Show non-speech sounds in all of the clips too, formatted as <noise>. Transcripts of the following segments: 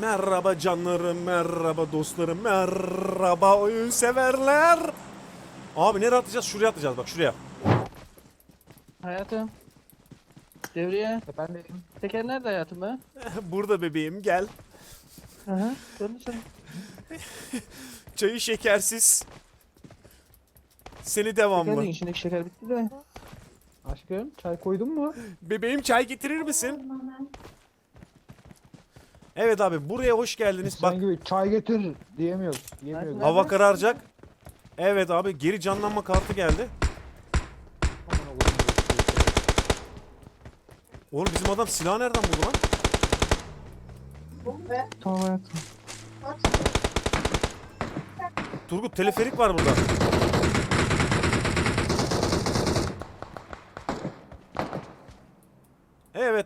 Merhaba canlarım, merhaba dostlarım, merhaba oyun severler. Abi nereye atlayacağız? Şuraya atlayacağız bak şuraya. Hayatım. Devriye. Efendim Teker nerede hayatım be? Burada bebeğim gel. Hı hı. Gördün sen. <laughs> Çayı şekersiz. Seni devamlı. Tekerin içindeki şeker bitti de. aşkım çay koydun mu? Bebeğim çay getirir misin? Evet abi buraya hoş geldiniz. Bak Sen gibi çay getir diyemiyoruz. Yemiyoruz. Nerede? hava kararacak. Evet abi geri canlanma kartı geldi. Allah'ım. Oğlum bizim adam silahı nereden buldu lan? Tamam hayatım. Turgut teleferik var burada.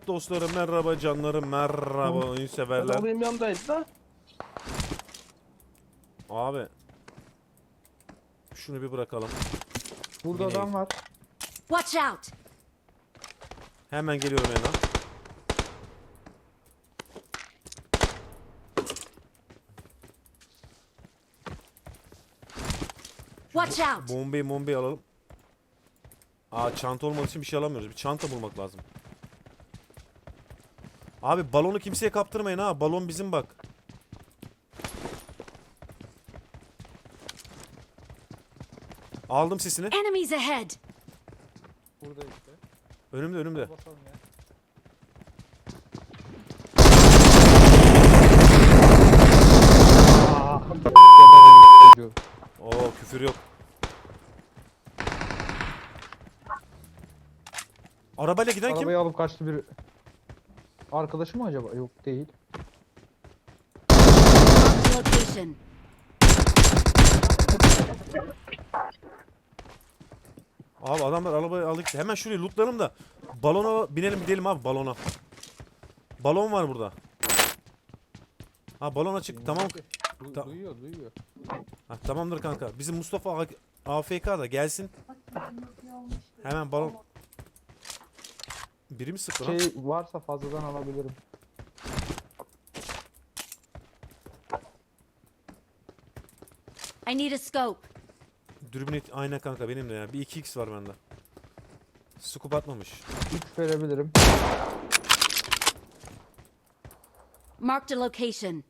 Evet dostlarım merhaba canlarım merhaba oyun severler. Adam benim yanımdaydı da. Abi şunu bir bırakalım. Burada Yine adam var. Watch out! Hemen geliyorum yana. Watch out! Bombeyi bombeyi alalım. Aa çanta olmadığı için bir şey alamıyoruz. Bir çanta bulmak lazım. Abi balonu kimseye kaptırmayın ha. Balon bizim bak. Aldım sesini. Enemies ahead! Burada işte. Önümde önümde. Basalım ya. Aa, çocuğu. Oo küfür yok. Arabayla giden kim? Arabayı alıp kaçtı bir Arkadaşı mı acaba? Yok değil. Location. Abi adamlar arabayı aldı gitti. Hemen şuraya lootlanalım da balona binelim gidelim abi balona. Balon var burada. Ha balon açık tamam. Du- Ta- duyuyor duyuyor. Ha, tamamdır kanka. Bizim Mustafa AFK da gelsin. Hemen balon. Biri mi sıktı lan? Şey varsa fazladan alabilirim. I need a scope. Dürbün et- aynen kanka benim de ya. Bir 2x var bende. Scoop atmamış. X verebilirim. Marked a location.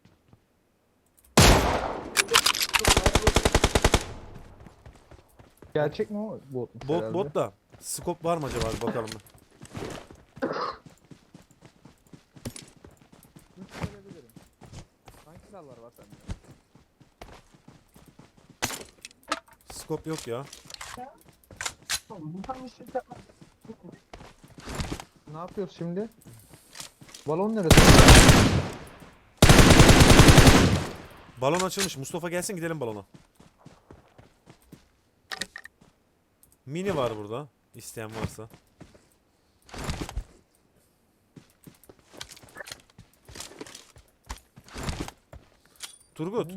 Gerçek mi o? Bot herhalde. bot da. Scope var mı acaba bir bakalım. bir. Scope yok ya. Ne yapıyoruz şimdi? Balon neresi? Balon açılmış. Mustafa gelsin gidelim balona. Mini var burada. İsteyen varsa. Turgut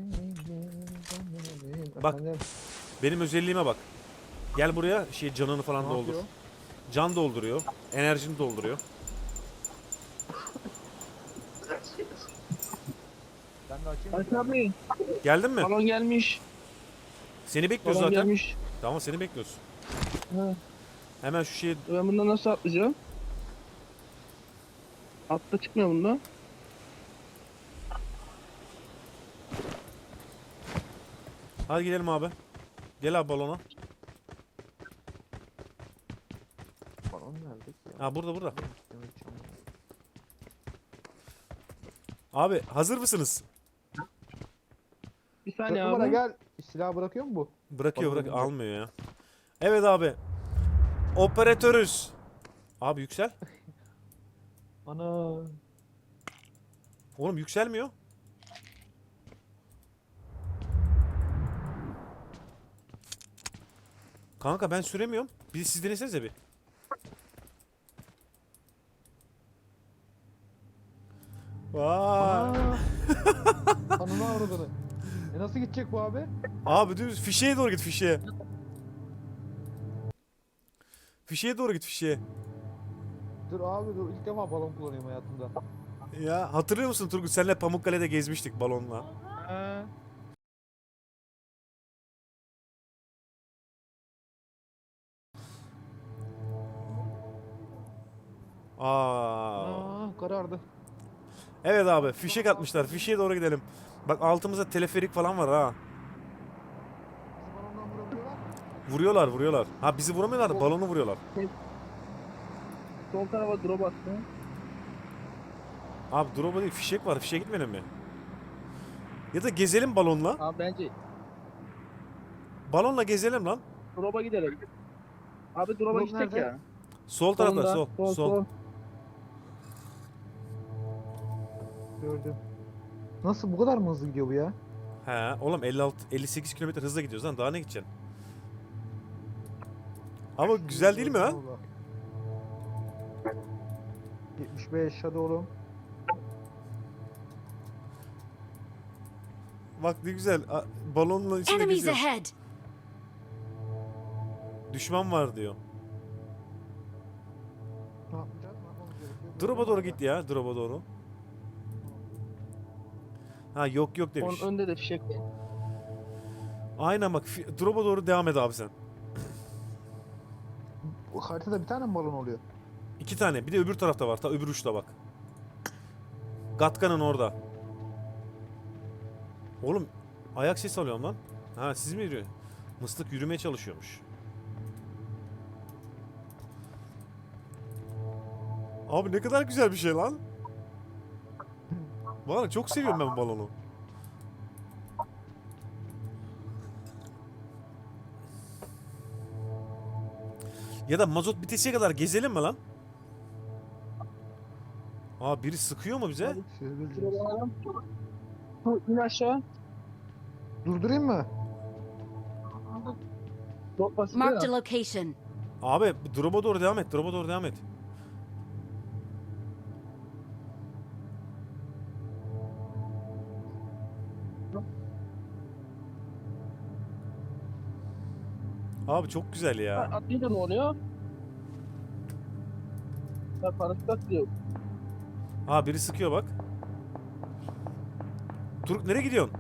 Bak. Efendim, benim özelliğime bak. Gel buraya şey canını falan ne doldur. yapıyor? Can dolduruyor. Enerjini dolduruyor. Ben de açayım. Abi. Geldin mi? Balon gelmiş. Seni bekliyoruz Balon zaten. gelmiş. Tamam seni bekliyoruz. Ha. Hemen şu şeyi Ben bundan nasıl atlayacağım? Atla çıkmıyor bunda. Hadi gidelim abi. Gel abi balona. Balon nerede? ki ya? Ha burada burada. Abi hazır mısınız? Bir saniye Dört numara abi. gel. Silah bırakıyor mu bu? Bırakıyor bırak almıyor ya. Evet abi. Operatörüz. Abi yüksel. <laughs> Ana. Oğlum yükselmiyor. Kanka ben süremiyorum. Bir siz denesenize bir. Vay. Ananı avradını. E nasıl gidecek bu abi? Abi düz fişeye doğru git fişeye. Fişeye doğru git fişeye. Dur abi dur ilk defa balon kullanıyorum hayatımda. Ya hatırlıyor musun Turgut? Senle Pamukkale'de gezmiştik balonla. Aa. Aa, karardı. Evet abi fişek atmışlar. Fişeğe doğru gidelim. Bak altımızda teleferik falan var ha. Bizi balondan vurabiliyorlar. Vuruyorlar vuruyorlar. Ha bizi vuramıyorlar balonu vuruyorlar. Sol tarafa drop attı. Abi drop'a değil fişek var. Fişeğe gitmeyelim mi? Ya da gezelim balonla. Abi bence Balonla gezelim lan. drop'a gidelim. Abi drop'a Drop gidecek nerede? ya. Sol tarafta Solunda, sol. Sol. sol. Gördüm. Nasıl bu kadar mı hızlı gidiyor bu ya? He oğlum 56 58 km hızla gidiyoruz lan daha ne gideceksin? Ama güzel değil mi ha? Allah. 75 hadi oğlum. Bak ne güzel. a- Balonla içinde Enemies geziyor. ahead! Düşman var diyor. Ne yapacağız? Ne yapmamız gerekiyor? Drop'a doğru git ya. Drop'a doğru. Ha yok yok demiş. Onun önde de fişek. Aynen bak. Drop'a doğru devam et abi sen. Bu haritada bir tane mi balon oluyor? İki tane. Bir de öbür tarafta var. Ta öbür uçta bak. Gatkan'ın orada. Oğlum ayak sesi alıyorum lan. Ha siz mi yürüyor? Mıstık yürümeye çalışıyormuş. Abi ne kadar güzel bir şey lan. Valla çok seviyorum ben bu balonu. Ya da mazot bitesiye kadar gezelim mi lan? Aa biri sıkıyor mu bize? İn aşağı. Durdurayım mı? A ya. location. Abi drop'a doğru devam et. Drop'a doğru devam et. Abi çok güzel ya. Atlayınca ne oluyor? Ha paraşüt atlıyor. Ha biri sıkıyor bak. Turuk nereye gidiyorsun?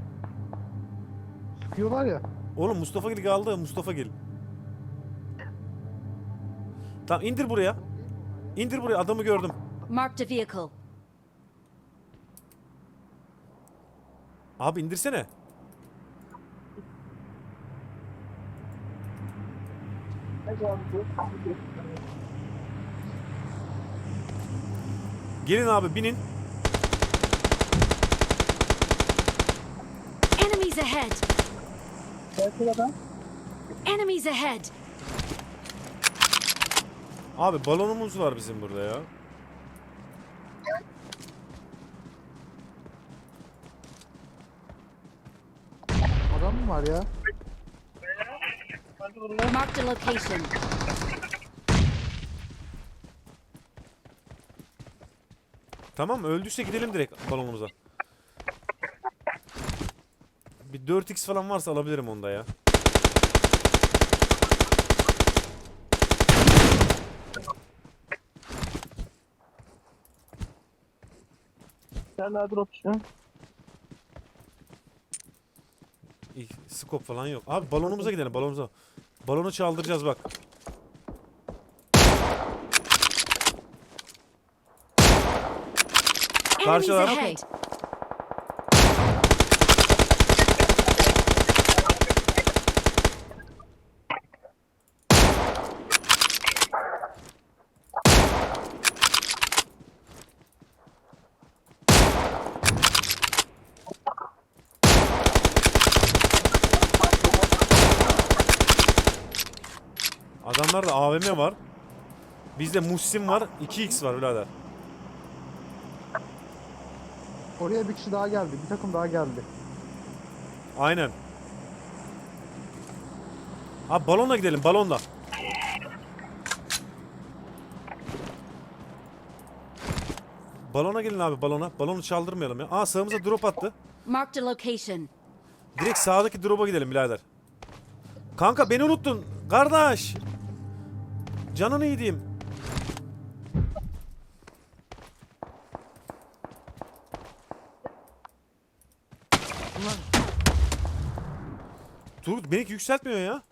Sıkıyorlar ya. Oğlum Mustafa Gil kaldı. Mustafa Gil. Tamam indir buraya. İndir buraya adamı gördüm. Marked a vehicle. Abi indirsene. Gelin abi binin. Enemies ahead! Enemies ahead! Abi balonumuz var bizim burada ya. Adam mı var ya? Marked a location. Tamam öldüyse gidelim direkt balonumuza. Bir 4x falan varsa alabilirim onda ya. Sen daha drop düşüyor. İyi, Scope falan yok. Abi balonumuza gidelim balonumuza. Balonu çaldıracağız bak. Enemies Karşılar. ahead! AVM var. Bizde Muhsin var. 2x var birader. Oraya bir kişi daha geldi. Bir takım daha geldi. Aynen. Abi balonla gidelim balonla. Balona gelin abi balona. Balonu çaldırmayalım ya. Aa sağımıza drop attı. Marked a location. Direkt sağdaki drop'a gidelim birader. Kanka beni unuttun. Kardeş. Canını yediğim. Turgut beni yükseltmiyor ya.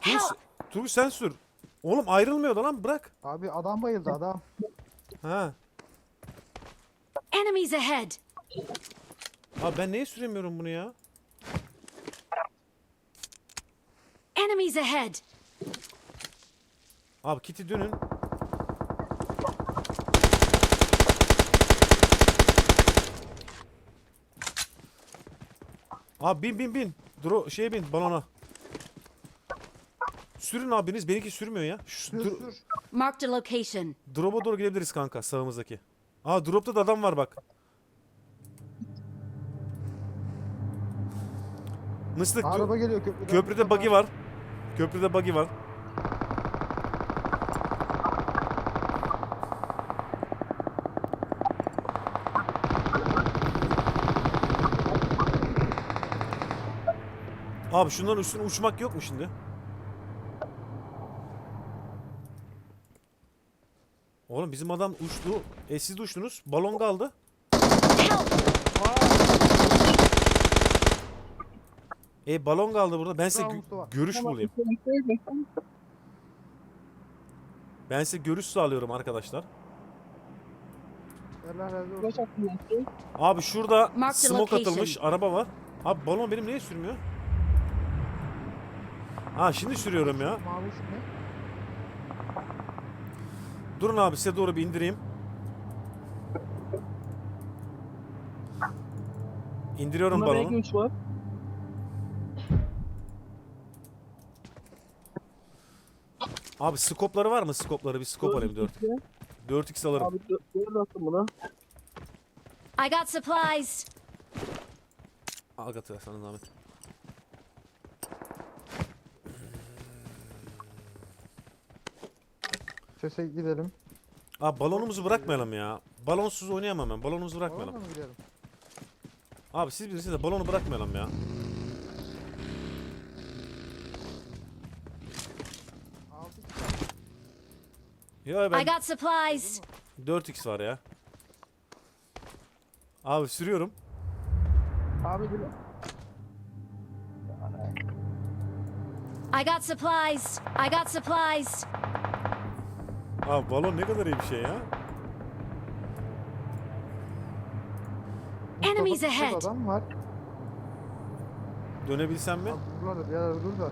Turgut, Turgut sen sür. Oğlum ayrılmıyor da lan bırak. Abi adam bayıldı adam. Ha. Enemies ahead. Abi ben neye süremiyorum bunu ya? Enemies ahead. Abi kiti dönün. Abi bin bin bin. Dro şeye bin balona. Sürün abiniz benimki sürmüyor ya. Şu, dro- sür. Marked a location. drop'a doğru gidebiliriz kanka sağımızdaki. Aa drop'ta da adam var bak. Mıslık dro- Araba geliyor köprüden. köprüde buggy var. Köprüde buggy var. Abi şunların üstüne uçmak yok mu şimdi? Oğlum bizim adam uçtu. E siz de uçtunuz. Balon kaldı. E balon kaldı burada. Ben size gö- görüş bulayım. Ben size görüş sağlıyorum arkadaşlar. Allah razı olsun. Abi şurada Mark the smoke location. atılmış araba var. Abi balon benim niye sürmüyor? Ha şimdi sürüyorum ya. Mavi ne? Durun abi size doğru bir indireyim. İndiriyorum Bunda balonu. belki 3 var. Abi skopları var mı? Skopları bir skop alayım 4. 4x alırım. Abi 4 attım buna. I got supplies! Al Gatı sana zahmet. Sese gidelim. Abi balonumuzu bırakmayalım ya. Balonsuz oynayamam ben. Balonumuzu bırakmayalım. Tamam mı gidelim? Abi siz bilirsiniz de balonu bırakmayalım ya. Altı Ya I ben got supplies! 4x var ya. Abi sürüyorum. Abi dur. I got supplies! I got supplies! Abi balon ne kadar iyi bir şey ya. Enemies Mustafa, ahead! Adam var. Dönebilsem mi? Abi buralarda bir yerde dur da.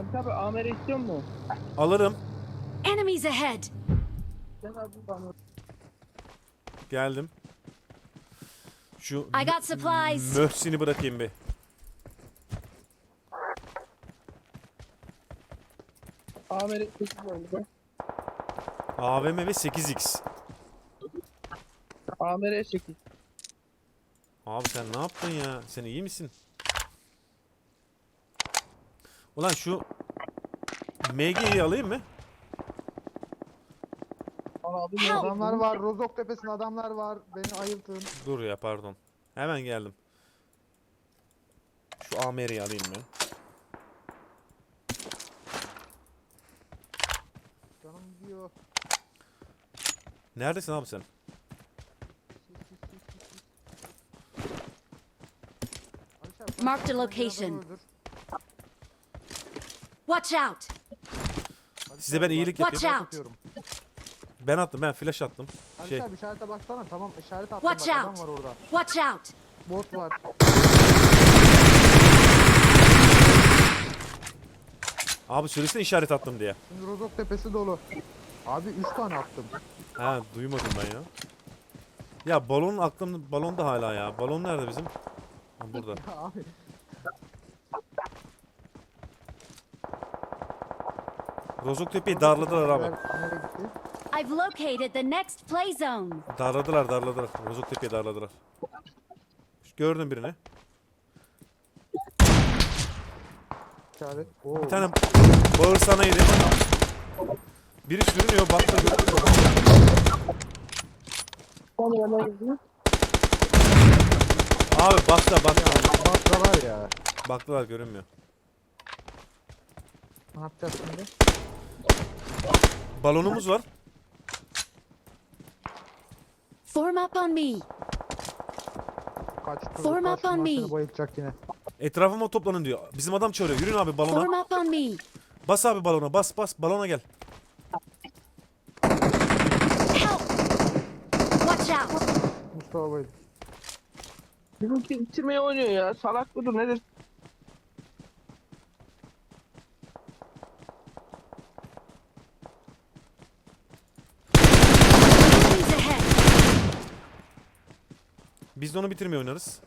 Abi tabi Amer'e istiyor mu? Alırım. Enemies ahead! Gel abi buradan. Geldim. Şu I got supplies! Möhsin'i bırakayım bir. Amer'e 8 oynadı. AVM ve 8x. Amer'e 8. Abi sen ne yaptın ya? Sen iyi misin? Ulan şu MG'yi alayım mı? Abi. Adamlar var. Rozok tepesinde adamlar var. Beni ayıltın. Dur ya pardon. Hemen geldim. Şu AMR'yi alayım ben. Canım gidiyor. Neredesin abi sen? A şuradan location. Watch out! Size ben iyilik Watch yapayım. out. Ben attım ben flash attım. Şey Alişer bir işarete baksana. Tamam işaret attım. Watch bak, adam out. var orada. Watch out! Bot var. Abi söylesene işaret attım diye. Şimdi Rozok tepesi dolu. Abi 3 tane attım. Ha duymadım ben ya. Ya balon aklım balonda hala ya. Balon nerede bizim? Ha, burada. Ya <laughs> abi. Rozok tepeyi darladılar abi. Nereye gitti? I've located the next play zone! Darladılar darladılar. Rozok tepeyi darladılar. Gördüm birini. İşaret. Oo. Bir tane bağırsana yedi. Biri sürünüyor yana gidiyor. Abi bakta bakta. Bak da var ya. Baktılar görünmüyor. Ne yapacağız şimdi? Balonumuz var. Form up on me! Form up on me. seni bayılacak yine. Etrafıma toplanın diyor. Bizim adam çağırıyor. Yürüyün abi balona. Form up on me. Bas abi balona. Bas bas. Balona gel. Help! Watch out! Mustafa Bey. Bizimki bitirmeye oynuyor ya. Salak mıdır nedir? Enemies ahead! Biz de onu bitirmeye oynarız.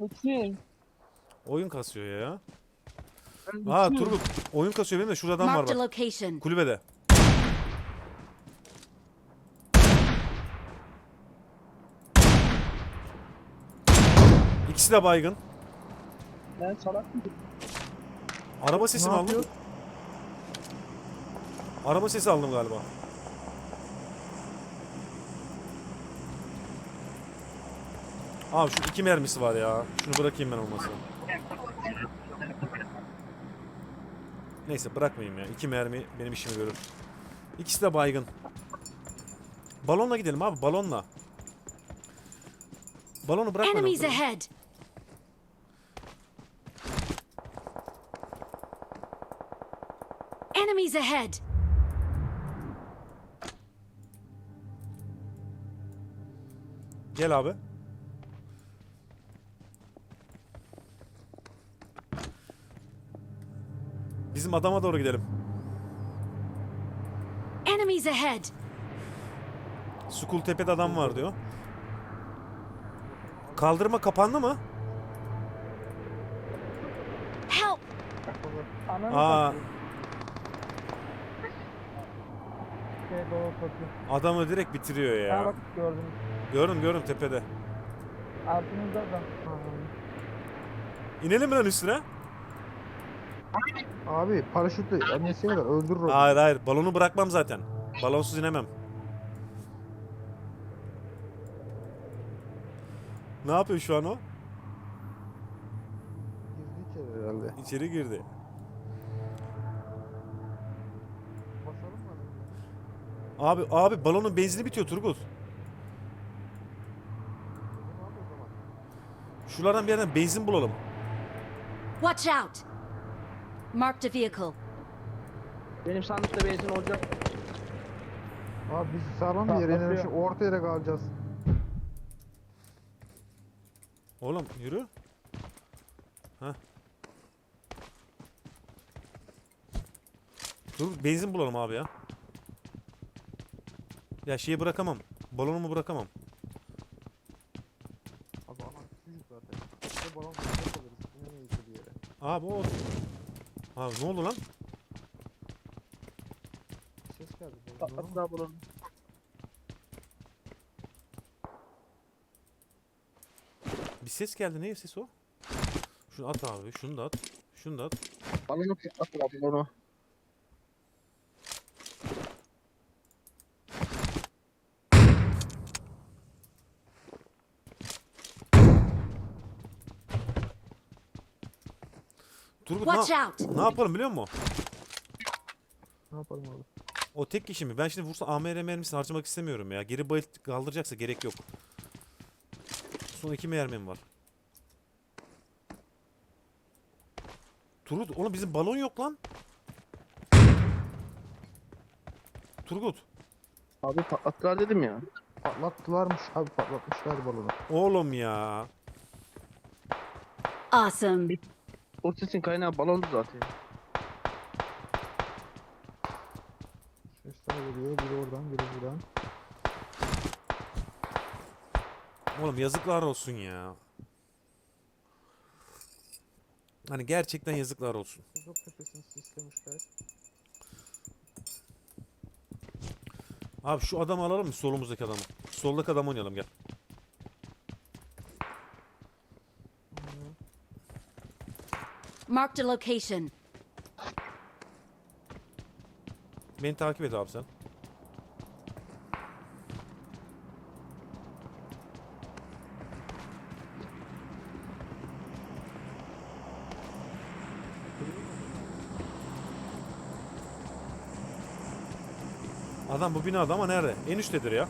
Bitireyim. Oyun kasıyor ya. Bitireyim. Turgut. Oyun kasıyor benim de. Şurada adam var Marked a bak. location. Kulübede. İkisi de baygın. Ben salak mıyım? Araba sesi mi aldın? Araba sesi aldım galiba. Abi şu iki mermisi var ya. Şunu bırakayım ben olmasa. Neyse bırakmayayım ya. İki mermi benim işimi görür. İkisi de baygın. Balonla gidelim abi balonla. Balonu ahead! Enemies ahead! Gel abi. Bizim adama doğru gidelim. Enemies ahead! Sukul tepede adam var diyor. Kaldırma kapandı mı? Help! Aa, adamı direkt bitiriyor Ha ya. bak gördüm. Gördüm gördüm tepede. Altınızda da. İnelim mi lan üstüne? Abi paraşütle annesi kadar öldürür onu. Hayır hayır balonu bırakmam zaten. Balonsuz inemem. Ne yapıyor şu an o? Girdi içeri herhalde. İçeri girdi. Basalım mı? Abi abi balonun benzini bitiyor Turgut. Şuralardan bir yerden benzin bulalım. Watch out! Marked a vehicle. Benim sandıkta benzin olacak. Abi biz sağlam bir yere inelim. Şu orta yere kalacağız. Oğlum yürü. Heh. Dur benzin bulalım abi ya. Ya şeyi bırakamam. Balonumu bırakamam. Abi küçücük zaten. İşte balon. İnemeyiz bir yere. Abi o. Abi ne oldu lan? Ses geldi. Patlat daha bulalım. Bir ses geldi. Ne sesi o? Şunu at abi. Şunu da at. Şunu da at. Balonu patlat abi balonu. Turgut Watch ne, out! ne yapalım biliyor musun? Ne yapalım abi? O tek kişi mi? Ben şimdi vursa AMR mermisini harcamak istemiyorum ya. Geri bayılt kaldıracaksa gerek yok. Son iki mermim var. Turgut oğlum bizim balon yok lan. Turgut. Abi patlattılar dedim ya. Patlattılarmış abi patlatmışlar balonu. Oğlum ya. Awesome! O sesin kaynağı balondu zaten. Sesler geliyor. Biri oradan biri buradan. Oğlum yazıklar olsun ya. Hani gerçekten yazıklar olsun. Kuzok tepesini sistemişler. Abi şu adamı alalım mı? Solumuzdaki adamı. Soldaki adamı oynayalım gel. Marked a location. Beni takip et abi sen. Adam bu binada ama nerede? En üsttedir ya.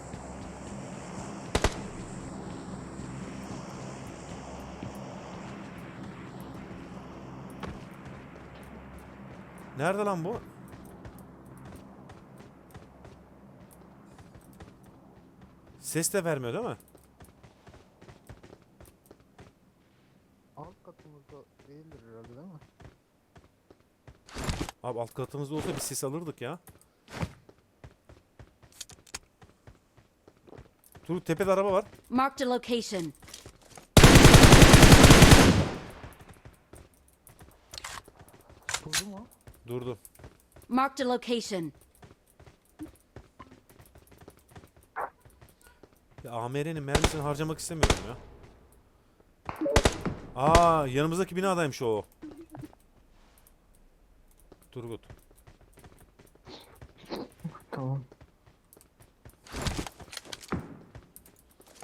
Nerede lan bu? Ses de vermiyor değil mi? Alt katımızda değildir herhalde değil mi? Abi alt katımızda olsa bir ses alırdık ya. Turut tepede araba var. Marked a location. Mu? Durdu. Marked a location. Ya AMR'nin mermisini harcamak istemiyorum ya. Aa yanımızdaki binadaymış o. Turgut. Tamam.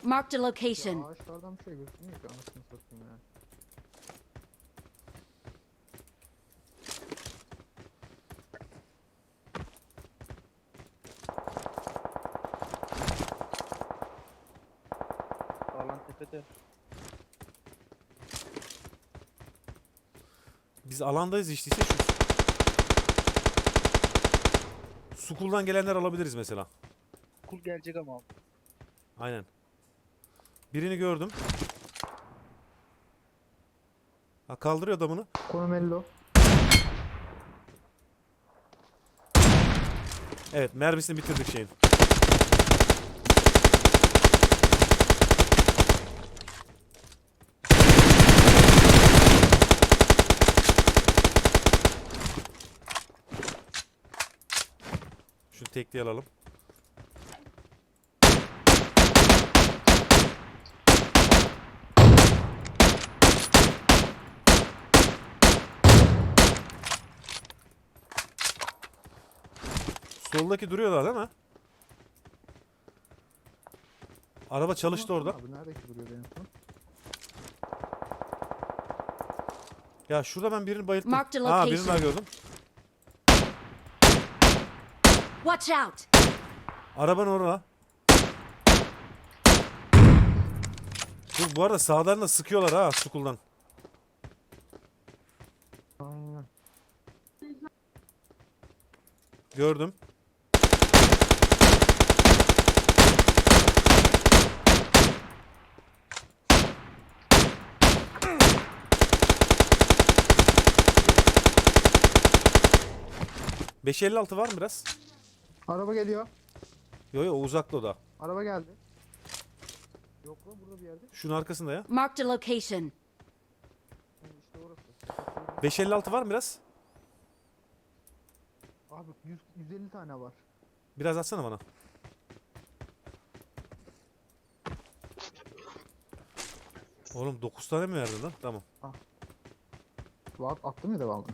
Marked a Ya location. ağaçlardan bir şey gözükmüyor ki anasını satayım yani. Alandayız işte. işte şu. Sukuldan gelenler alabiliriz mesela. Kul gelecek ama. Aynen. Birini gördüm. Ha kaldırıyor adamını. Konomello. Evet mermisini bitirdik şeyin. Şunu tekliğe alalım. Soldaki duruyorlar değil mi? Araba çalıştı orada. Abi neredeki duruyor en son? Ya şurada ben birini bayılttım. Marked a birini location. daha gördüm. Watch out! Araban orada. Dur bu arada sağdan da sıkıyorlar ha Sukul'dan. Aynen. Gördüm. ...556 var mı biraz? Araba geliyor. Yo yo o uzakta o da. Araba geldi. Yok lan burada bir yerde. Şunun arkasında ya. Marked a location. Ha, İşte orası. 556 var mı biraz? Abi 100, 150 tane var. Biraz atsana bana. Oğlum 9 tane mi verdin lan? Tamam. At, attım ya devamlı.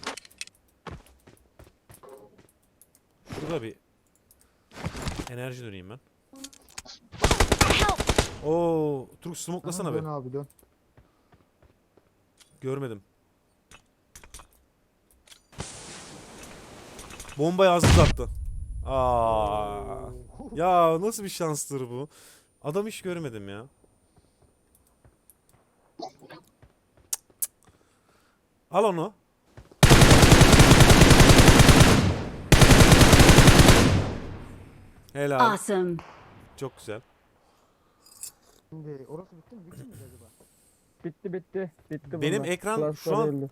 Şurada bir enerji döneyim ben. Oo, Turk smoklasana Aha, be. Dön abi dön. Görmedim. Bombayı ağzımıza attı. Aa. Ya nasıl bir şanstır bu? Adam hiç görmedim ya. Al onu. Helal. Awesome. Çok güzel. Şimdi orası bitti mi? Bitti mi acaba? Bitti bitti. Bitti Benim bunlar. ekran Klaslar şu an öldü.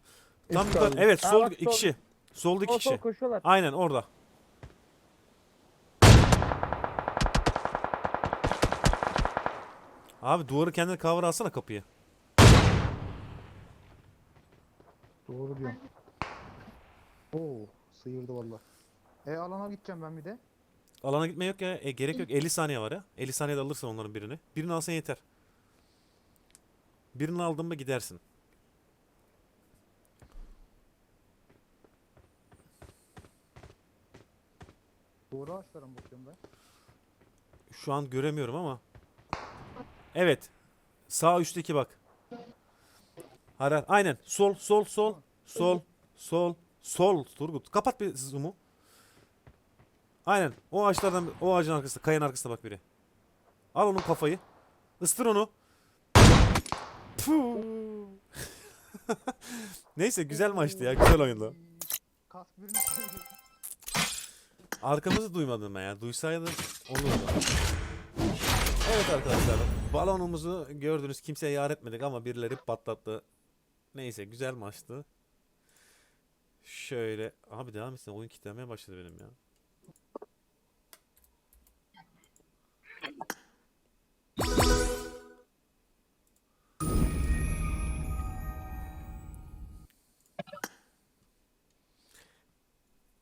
Tam yukarı- kaldı. evet Aa, sol bak, iki sol. kişi. Solda iki Sol sol kişi. koşuyorlar. Aynen orada. Abi duvarı kendine cover alsana kapıyı. Doğru diyorsun. Oo, sıyırdı valla. E alana gideceğim ben bir de. Alana gitme yok ya. E, gerek yok. 50 saniye var ya. 50 saniyede alırsan onların birini. Birini alsan yeter. Birini aldın mı gidersin. Doğru ağaçlara mı bakıyorum ben? Şu an göremiyorum ama. Evet. Sağ üstteki bak. Harar. Aynen. Sol, sol, sol. Sol, sol, sol. Turgut. Kapat bir zoom'u. Aynen. O ağaçlardan, o ağacın arkasında, kayanın arkasında bak biri. Al onun kafayı. Istır onu. <laughs> Neyse güzel maçtı ya. Güzel oyundu. kask birini Arkamızı duymadım ben ya. Duysaydım olurdu. Evet arkadaşlar. Balonumuzu gördünüz. Kimseye yar etmedik ama birileri patlattı. Neyse güzel maçtı. Şöyle. Abi devam etsin. Oyun kitlemeye başladı benim ya.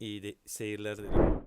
İyi de seyirler dedim.